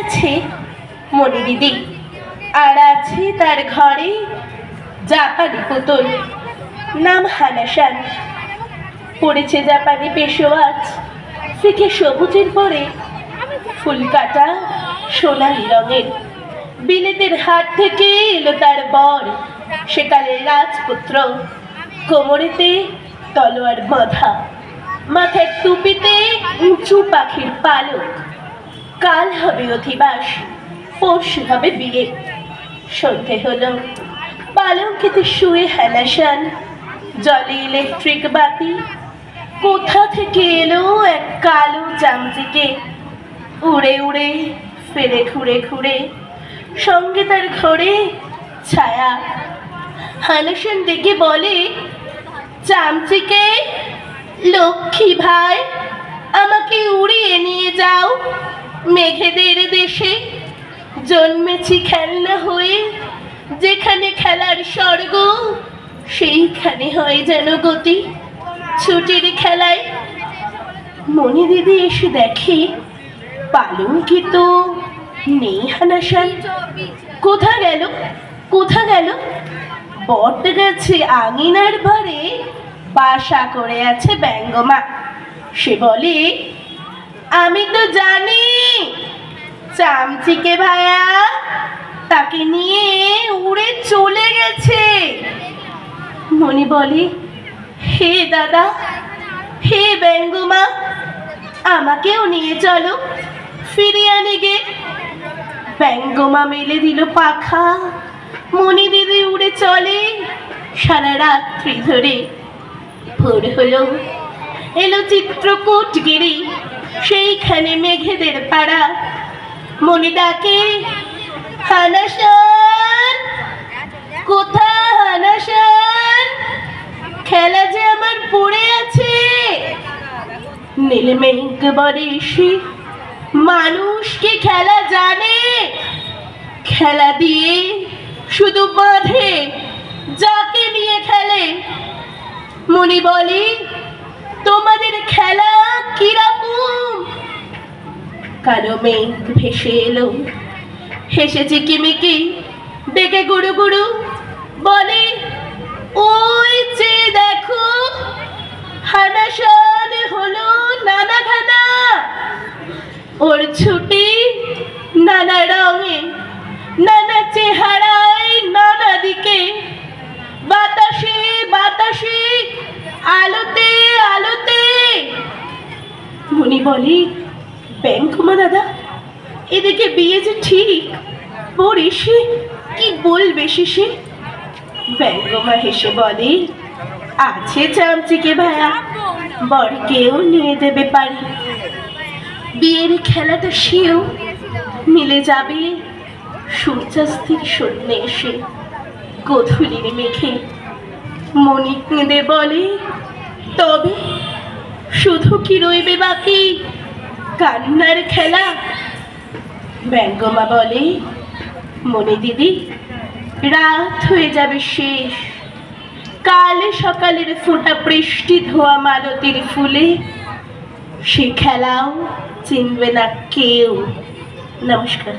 আছে মনি দিদি। আর আছে তার ঘরে জাপানি পুতুল। নাম হানাসান পড়েছে জাপানি পেশোয়াজ। ফিকে সবুজের পরে ফুল কাটা সোনালি রঙের। বিলেতের হাট থেকে এলো তার বর। সেকালের রাজপুত্র। কোমরেতে তলোয়ার বাঁধা। মাথার টুপিতে উঁচু পাখির পালক। কাল হবে অধিবাস, পরশু হবে বিয়ে। সন্ধে হলো, পালঙ্কিতে শুয়ে হেলাসান জলে ইলেকট্রিক বাতি। কোথা থেকে এলো এক কালো চামচিকে? উড়ে উড়ে, ফেরে ঘুরে ঘুরে, সঙ্গে তার ঘরে ছায়া। হানাসান ডেকে বলে, চামচিকে, লক্ষ্মী ভাই, আমাকে উড়িয়ে নিয়ে যাও। মেঘেদের দেশে জন্মেছি খেলনা হয়ে। যেখানে খেলার স্বর্গ, সেইখানে হয় যেন গতি। ছুটির খেলায় মনি দিদি এসে দেখে পালঙ্কি তো নেই হানাসান কোথা গেল? কোথা গেল? বট গেছে আঙিনার ভরে বাসা করে আছে ব্যঙ্গমা। সে বলে, আমি তো জানি চামচিকে ভায়া তাকে নিয়ে উড়ে চলে গেছে। মনি বলে, হে দাদা, হে ব্যঙ্গমা আমাকেও নিয়ে চলো ফিরিয়ে আনে গে। ব্যঙ্গমা মেলে দিল পাখা। মনি দিদি উড়ে চলে। সারা রাত্রি ধরে ভোর হলো। এলো চিত্রকূট গিরি সেইখানে মেঘেদের পাড়া। মনি ডাকে, হানাসান কোথা হানাসান? খেলা যে আমার পড়ে আছে। নীল মেঘ বলে এসে মানুষ কি খেলা জানে। খেলা দিয়ে শুধু বাঁধে, যাকে নিয়ে খেলে। মনি বলে, তোমাদের খেলা কীরকম? কালো মেঘ ভেসে এলো। হেসে চিকিমিকি ডেকে গুড়ু গুড়ু, বলে, ওই যে দেখো, হানাসান হলো নানা খানা ওর ছুটি নানা রঙে, নানা চেহারায় নানা দিকে। বাতাসে বাতাসে, আলোতে আলোতে। মনি বলি ব্যাংকুমা দাদা এদিকে বিয়ে যে ঠিক পরে সে কি বলবে শেষে ব্যঙ্গমা হেসে বলে, আছে চামচিকে ভায়া বরকেও নিয়ে দেবে পারি। বিয়ের খেলাটা সেও মিলে যাবে। সূর্যাস্তের শূন্যে এসে গধূলির মেঘে মনি কেঁদে বলে, তবে শুধু কি রইবে বাকি? কান্নার খেলা। ব্যঙ্গমা বলে, মনে দিদি, রাত হয়ে যাবে শেষ। কালে সকালের ফোঁটা বৃষ্টি ধোয়া মালতির ফুলে। সে খেলাও চিনবে না কেউ। নমস্কার।